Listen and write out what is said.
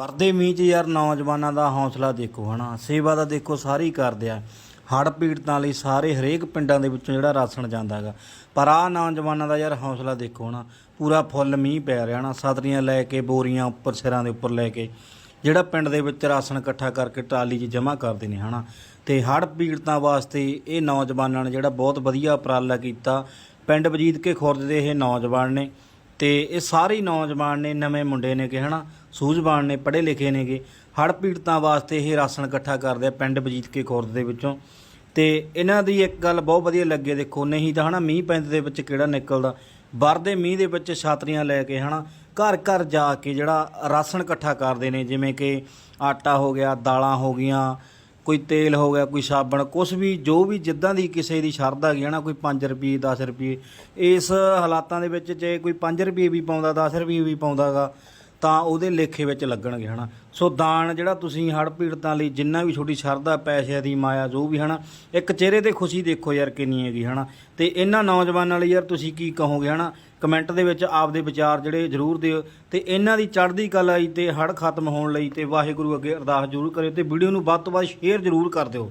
ਵਰਦੇ ਮੀਂਹ 'ਚ ਯਾਰ ਨੌਜਵਾਨਾਂ ਦਾ ਹੌਸਲਾ ਦੇਖੋ ਹਨਾ, ਸੇਵਾ ਦਾ ਦੇਖੋ ਸਾਰੇ ਹੀ ਕਰਦੇ ਆ। ਹੜ੍ਹ ਪੀੜਤਾਂ ਲਈ ਸਾਰੇ ਹਰੇਕ ਪਿੰਡਾਂ ਦੇ ਵਿੱਚੋਂ ਜਿਹੜਾ ਰਾਸ਼ਨ ਜਾਂਦਾ ਹੈਗਾ। ਪਰ ਆ ਨੌਜਵਾਨਾਂ ਦਾ ਯਾਰ ਹੌਸਲਾ ਦੇਖੋ ਨਾ ਪੂਰਾ ਫੁੱਲ ਮੀਂਹ ਪੈ ਰਿਹਾ ਨਾ ਸਤਰੀਆਂ ਲੈ ਕੇ, ਬੋਰੀਆਂ ਉੱਪਰ ਸਿਰਾਂ ਦੇ ਉੱਪਰ ਲੈ ਕੇ, ਜਿਹੜਾ ਪਿੰਡ ਦੇ ਵਿੱਚ ਰਾਸ਼ਨ ਇਕੱਠਾ ਕਰਕੇ ਟਰਾਲੀ 'ਚ ਜਮ੍ਹਾਂ ਕਰਦੇ ਨੇ ਹਨਾ। ਤੇ ਹੜ੍ਹ ਪੀੜਤਾਂ ਵਾਸਤੇ ਇਹ ਨੌਜਵਾਨਾਂ ਨੇ ਜਿਹੜਾ ਬਹੁਤ ਵਧੀਆ ਉਪਰਾਲਾ ਕੀਤਾ। ਪਿੰਡ ਵਜੀਦ ਕੇ ਖੁਰਦ ਦੇ ਇਹ ਨੌਜਵਾਨ ਨੇ। ਤੇ ਇਹ ਸਾਰੇ ਨੌਜਵਾਨ ਨੇ, ਨਵੇਂ ਮੁੰਡੇ ਨੇਗੇ ਕਿ ਹਨਾ, ਸੂਝਵਾਨ ਨੇ, ਪੜ੍ਹੇ ਲਿਖੇ ਨੇਗੇ। ਹੜ੍ਹ ਪੀੜਤਾਂ ਵਾਸਤੇ ਇਹ ਰਾਸ਼ਨ ਇਕੱਠਾ ਕਰਦੇ ਆ ਪਿੰਡ ਵਜੀਦ ਕੇ ਖੁਰਦ ਦੇ ਵਿੱਚੋਂ। ਤੇ ਇਹਨਾਂ ਦੀ ਇੱਕ ਗੱਲ ਬਹੁਤ ਵਧੀਆ ਲੱਗੇ ਦੇਖੋ, ਨਹੀਂ ਤਾਂ ਹਨਾ, ਮੀਂਹ ਪੈਂਦੇ ਦੇ ਵਿੱਚ ਕਿਹੜਾ ਨਿਕਲਦਾ? ਵਰਦੇ ਮੀਂਹ ਦੇ ਵਿੱਚ ਛਾਤਰੀਆਂ ਲੈ ਕੇ ਹਨਾ, ਘਰ ਘਰ ਜਾ ਕੇ ਜਿਹੜਾ ਰਾਸ਼ਨ ਇਕੱਠਾ ਕਰਦੇ ਨੇ, ਜਿਵੇਂ ਕਿ ਆਟਾ ਹੋ ਗਿਆ, ਦਾਲਾਂ ਹੋ ਗਈਆਂ ਕੋਈ ਤੇਲ ਹੋ ਗਿਆ, ਕੋਈ ਸਾਬਣ ਕੁਝ ਵੀ, ਜੋ ਵੀ ਜਿੱਦਾਂ ਦੀ ਕਿਸੇ ਦੀ ਸ਼ਰਧਾ ਹੈਗੀ ਹੈ ਨਾ, ਕੋਈ 5 ਰੁਪਏ 10 ਰੁਪਏ, ਇਸ ਹਾਲਾਤਾਂ ਦੇ ਵਿੱਚ ਜੇ ਕੋਈ 5 ਰੁਪਏ ਵੀ ਪਾਉਂਦਾ 10 ਰੁਪਏ ਵੀ ਪਾਉਂਦਾਗਾ ਤਾਂ ਉਹਦੇ ਲੇਖੇ ਵਿੱਚ ਲੱਗਣਗੇ, ਹਨਾ? ਸੋ ਦਾਨ ਜਿਹੜਾ ਤੁਸੀਂ ਹੜ੍ਹ ਪੀੜਤਾਂ ਲਈ ਜਿੰਨਾ ਵੀ ਛੋਟੀ ਸ਼ਰਧਾ, ਪੈਸੇ ਦੀ ਮਾਇਆ, ਜੋ ਵੀ, ਹਨਾ? ਇੱਕ ਚਿਹਰੇ ਤੇ ਖੁਸ਼ੀ ਦੇਖੋ ਯਾਰ ਕਿੰਨੀ ਹੈਗੀ, ਹਨਾ? ਤੇ ਇਹਨਾਂ ਨੌਜਵਾਨਾਂ ਲਈ ਯਾਰ ਤੁਸੀਂ ਕੀ ਕਹੋਗੇ, ਹਨਾ? ਕਮੈਂਟ ਦੇ ਵਿੱਚ ਆਪਦੇ ਵਿਚਾਰ ਜਿਹੜੇ ਜ਼ਰੂਰ ਦਿਓ ਤੇ ਇਹਨਾਂ ਦੀ ਚੜ੍ਹਦੀ ਕਲਾ ਲਈ ਤੇ ਹੜ੍ਹ ਖਤਮ ਹੋਣ ਲਈ ਤੇ ਵਾਹਿਗੁਰੂ ਅੱਗੇ ਅਰਦਾਸ ਜ਼ਰੂਰ ਕਰਿਓ ਤੇ ਵੀਡੀਓ ਨੂੰ ਵੱਧ ਤੋਂ ਵੱਧ ਸ਼ੇਅਰ ਜ਼ਰੂਰ ਕਰ ਦਿਓ।